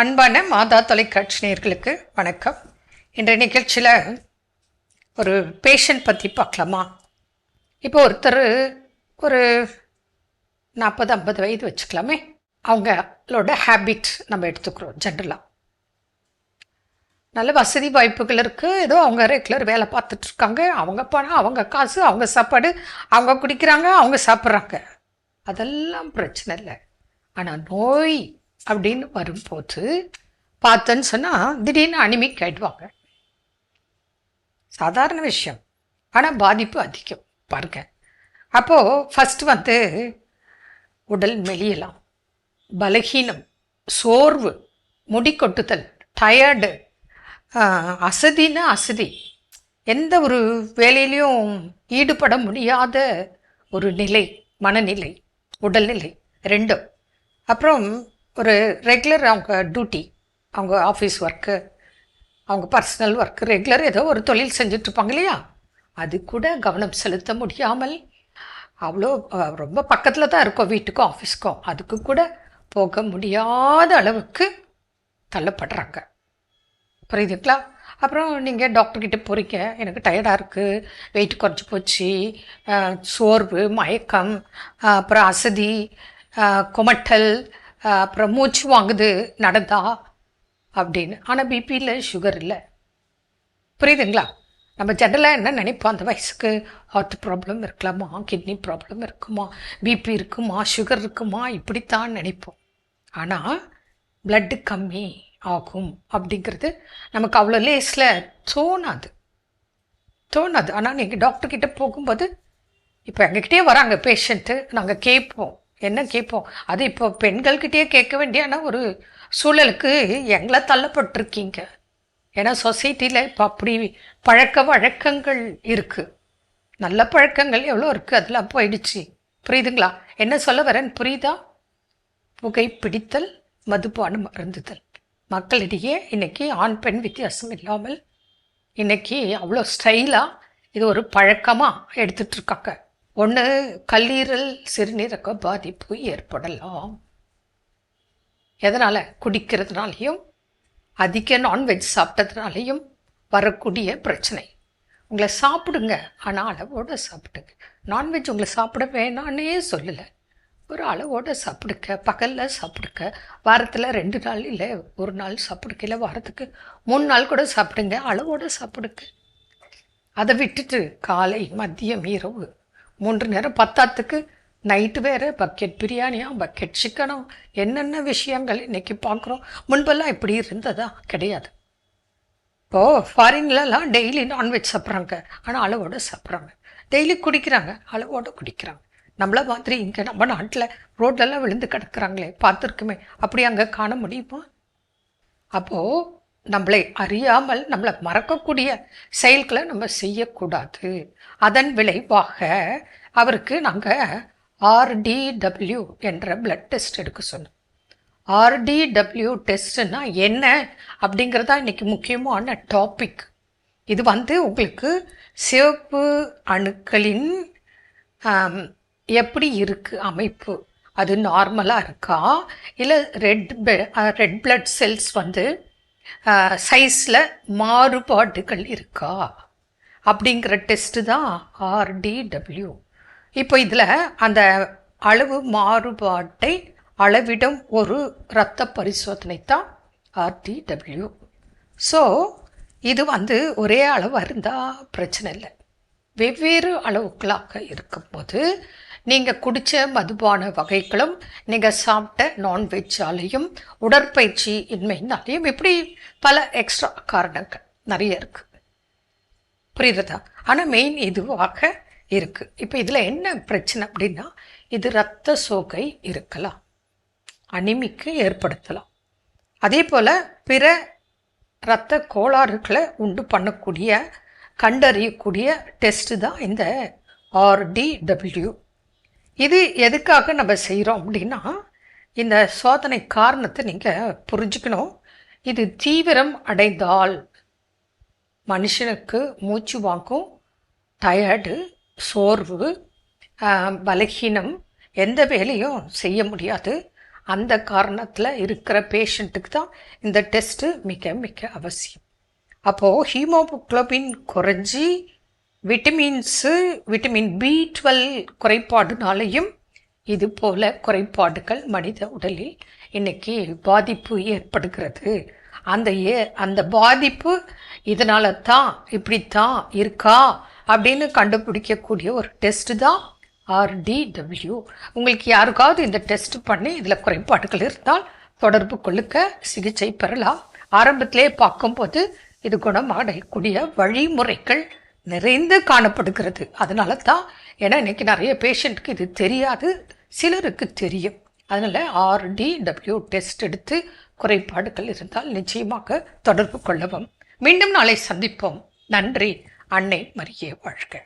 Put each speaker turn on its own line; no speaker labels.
அன்பான மாதா தொலைக்காட்சினியர்களுக்கு வணக்கம். இன்றைய நிகழ்ச்சியில் ஒரு பேஷண்ட் பற்றி பார்க்கலாமா? இப்போ ஒருத்தர் ஒரு நாற்பது ஐம்பது வயது வச்சுக்கலாமே. அவங்களோட ஹேபிட் நம்ம எடுத்துக்கிறோம் ஜென்ரலாக நல்ல வசதி வாய்ப்புகள் இருக்குது ஏதோ அவங்க ரெகுலர் வேலை பார்த்துட்ருக்காங்க அவங்க பணம் அவங்க காசு அவங்க சாப்பாடு அவங்க குடிக்கிறாங்க அவங்க சாப்பிட்றாங்க. அதெல்லாம் பிரச்சனை இல்லை. ஆனால் நோய் அப்படின்னு வரும்போது பார்த்தேன்னு சொன்னால் திடீர்னு அனிமிக் ஆயிடுவாங்க சாதாரண விஷயம். ஆனால் பாதிப்பு அதிகம். பாருங்க. அப்போது ஃபஸ்ட்டு வந்து உடல் மெலியலாம். பலகீனம் சோர்வு முடி கொட்டுதல் டயர்டு அசதின்னா அசதி. எந்த ஒரு வேலையிலையும் ஈடுபட முடியாத ஒரு நிலை மனநிலை உடல்நிலை ரெண்டும். அப்புறம் ஒரு ரெகுலர் அவங்க டியூட்டி அவங்க ஆஃபீஸ் ஒர்க்கு அவங்க பர்சனல் ஒர்க்கு ரெகுலர் ஏதோ ஒரு தொழில் செஞ்சிட்ருப்பாங்க இல்லையா? அது கூட கவனம் செலுத்த முடியாமல் அவ்வளோ ரொம்ப பக்கத்தில் தான் இருக்கோம் வீட்டுக்கும் ஆஃபீஸ்க்கும் அதுக்கு கூட போக முடியாத அளவுக்கு தள்ளப்படுறாங்க. புரியுதுங்களா? அப்புறம் நீங்கள் டாக்டர்கிட்ட போகிறீங்க எனக்கு டயர்டாக இருக்குது வெயிட் குறைஞ்சி போச்சு சோர்வு மயக்கம் அப்புறம் அசதி குமட்டல் அப்புறம் மூச்சு வாங்குது நடந்தா அப்படின்னு. ஆனால் பிபி இல்லை சுகர் இல்லை. புரியுதுங்களா? நம்ம ஜென்ரலாக என்ன நினைப்போம்? அந்த வயசுக்கு ஹார்ட் ப்ராப்ளம் இருக்கலாமா? கிட்னி ப்ராப்ளம் இருக்குமா? பிபி இருக்குமா? சுகர் இருக்குமா? இப்படித்தான் நினைப்போம். ஆனால் பிளட்டு கம்மி ஆகும் அப்படிங்கிறது நமக்கு அவ்வளோ லேஸில் தோணாது. தோணாது. ஆனால் நீங்கள் டாக்டர்கிட்ட போகும்போது இப்போ எங்ககிட்டயே வராங்க பேஷண்ட்டு நாங்கள் கேட்போம். என்ன கேட்போம் அது இப்போ பெண்கள்கிட்டயே கேட்க வேண்டியான ஒரு சூழலுக்கு எங்களை தள்ளப்பட்டிருக்கீங்க. ஏன்னா சொசைட்டியில் இப்போ அப்படி பழக்க வழக்கங்கள் இருக்குது நல்ல பழக்கங்கள் எவ்வளோ இருக்குது அதெல்லாம் போயிடுச்சு. புரியுதுங்களா? என்ன சொல்ல வரேன்னு புரியுதா? புகை பிடித்தல் மதுபானம் மருந்துதல் மக்களிடையே இன்னைக்கு ஆண் பெண் வித்தியாசம் இல்லாமல் இன்னைக்கு அவ்வளோ ஸ்டைலாக இது ஒரு பழக்கமாக எடுத்துகிட்ருக்காங்க ஒன்று கல்லீரல் சிறுநீரக பாதிப்பு ஏற்படலாம். எதனால்? குடிக்கிறதுனாலையும் அதிக நான்வெஜ் சாப்பிட்டதுனாலையும் வரக்கூடிய பிரச்சனை. உங்களை சாப்பிடுங்க ஆனால் அளவோடு சாப்பிடுங்க நான்வெஜ் உங்களை சாப்பிட வேணான்னே சொல்லலை. ஒரு அளவோடு சாப்பிடுங்க பகலில் சாப்பிடுங்க வாரத்தில் ரெண்டு நாள் இல்லை ஒரு நாள் சாப்பிடுங்க இல்லை வாரத்துக்கு மூணு நாள் கூட சாப்பிடுங்க அளவோடு சாப்பிடுங்க. அதை விட்டுட்டு காலை மதியம் இரவு மூன்று நேரம் பத்தாத்துக்கு நைட்டு வேறு பக்கெட் பிரியாணியா பக்கெட் சிக்கனும் என்னென்ன விஷயங்கள் இன்றைக்கி பார்க்குறோம்? முன்பெல்லாம் இப்படி இருந்ததா? கிடையாது. இப்போது ஃபாரின்லலாம் டெய்லி நான்வெஜ் சாப்பிட்றாங்க. ஆனால் அளவோடு சாப்பிட்றாங்க. டெய்லி குடிக்கிறாங்க அளவோடு குடிக்கிறாங்க. நம்மள மாதிரி இங்கே நம்ம நாட்டில் ரோட்லலாம் விழுந்து கிடக்குறாங்களே பார்த்துருக்குமே. அப்படி அங்கே காண முடியுமா? அப்போது நம்மளை அறியாமல் நம்மளை மறக்கக்கூடிய செயல்களை நம்ம செய்யக்கூடாது. அதன் விளைவாக அவருக்கு நாங்கள் ஆர்டிடபிள்யூ என்ற பிளட் டெஸ்ட் எடுக்க சொன்னோம். ஆர்டிடபிள்யூ டெஸ்ட்னா என்ன அப்படிங்கிறது தான் இன்றைக்கி முக்கியமான டாபிக் இது வந்து உங்களுக்கு சிவப்பு அணுக்களின் எப்படி இருக்குது அமைப்பு? அது நார்மலாக இருக்கா? இல்லை ரெட் ரெட் பிளட் செல்ஸ் வந்து சைஸில் மாறுபாடுகள் இருக்கா? அப்படிங்கிற டெஸ்ட்டு தான் ஆர்டிடபிள்யூ இப்போ இதில் அந்த அளவு மாறுபாட்டை அளவிடும் ஒரு இரத்த பரிசோதனை தான் ஆர்டிடபிள்யூ ஸோ இது வந்து ஒரே அளவாக இருந்தால் பிரச்சனை இல்லை. வெவ்வேறு அளவுகளாக இருக்கும்போது நீங்கள் குடித்த மதுபான வகைகளும் நீங்கள் சாப்பிட்ட நான்வெஜ்ஜாலையும் உடற்பயிற்சி இன்மையினாலையும் இப்படி பல எக்ஸ்ட்ரா காரணங்கள் நிறைய இருக்குது புரியுறதா ஆனால் மெயின் இதுவாக இருக்குது இப்போ இதில் என்ன பிரச்சனை அப்படின்னா இது இரத்த சோகை இருக்கலாம். அனிமிக்கு ஏற்படுத்தலாம். அதே போல் பிற இரத்த கோளாறுகளை உண்டு பண்ணக்கூடிய கண்டறியக்கூடிய டெஸ்ட்டு தான் இந்த ஆர்டிடபிள்யூ இது எதுக்காக நம்ம செய்கிறோம் அப்படின்னா இந்த சோதனை காரணத்தை நீங்கள் புரிஞ்சுக்கணும். இது தீவிரம் அடைந்தால் மனுஷனுக்கு மூச்சு வாங்கும் டயர்டு சோர்வு பலகீனம் எந்த வேலையும் செய்ய முடியாது. அந்த காரணத்தில் இருக்கிற பேஷண்ட்டுக்கு தான் இந்த டெஸ்ட்டு மிக மிக அவசியம். அப்போது ஹீமோகுளோபின் குறைஞ்சி விட்டமின்ஸு விட்டமின் பி டுவெல் குறைபாடுனாலையும் இது போல குறைபாடுகள் மனித உடலில் இன்னைக்கு பாதிப்பு ஏற்படுகிறது. அந்த ஏ அந்த பாதிப்பு இதனால தான் இப்படித்தான் இருக்கா அப்படின்னு கண்டுபிடிக்கக்கூடிய ஒரு டெஸ்ட் தான் ஆர்டிடபிள்யூ உங்களுக்கு யாருக்காவது இந்த டெஸ்ட் பண்ணி இதில் குறைபாடுகள் இருந்தால் தொடர்பு கொள்ளுக்க சிகிச்சை பெறலாம். ஆரம்பத்திலே பார்க்கும்போது இது குணமடையக்கூடிய வழிமுறைகள் நிறைந்து காணப்படுகிறது. அதனால தான் ஏன்னா இன்னைக்கு நிறைய பேஷண்ட்டுக்கு இது தெரியாது. சிலருக்கு தெரியும். அதனால் ஆர்டிடபிள்யூ டெஸ்ட் எடுத்து குறைபாடுகள் இருந்தால் நிச்சயமாக தொடர்பு கொள்ளவும். மீண்டும் நாளை சந்திப்போம். நன்றி. அன்னை மரியே வாழ்க.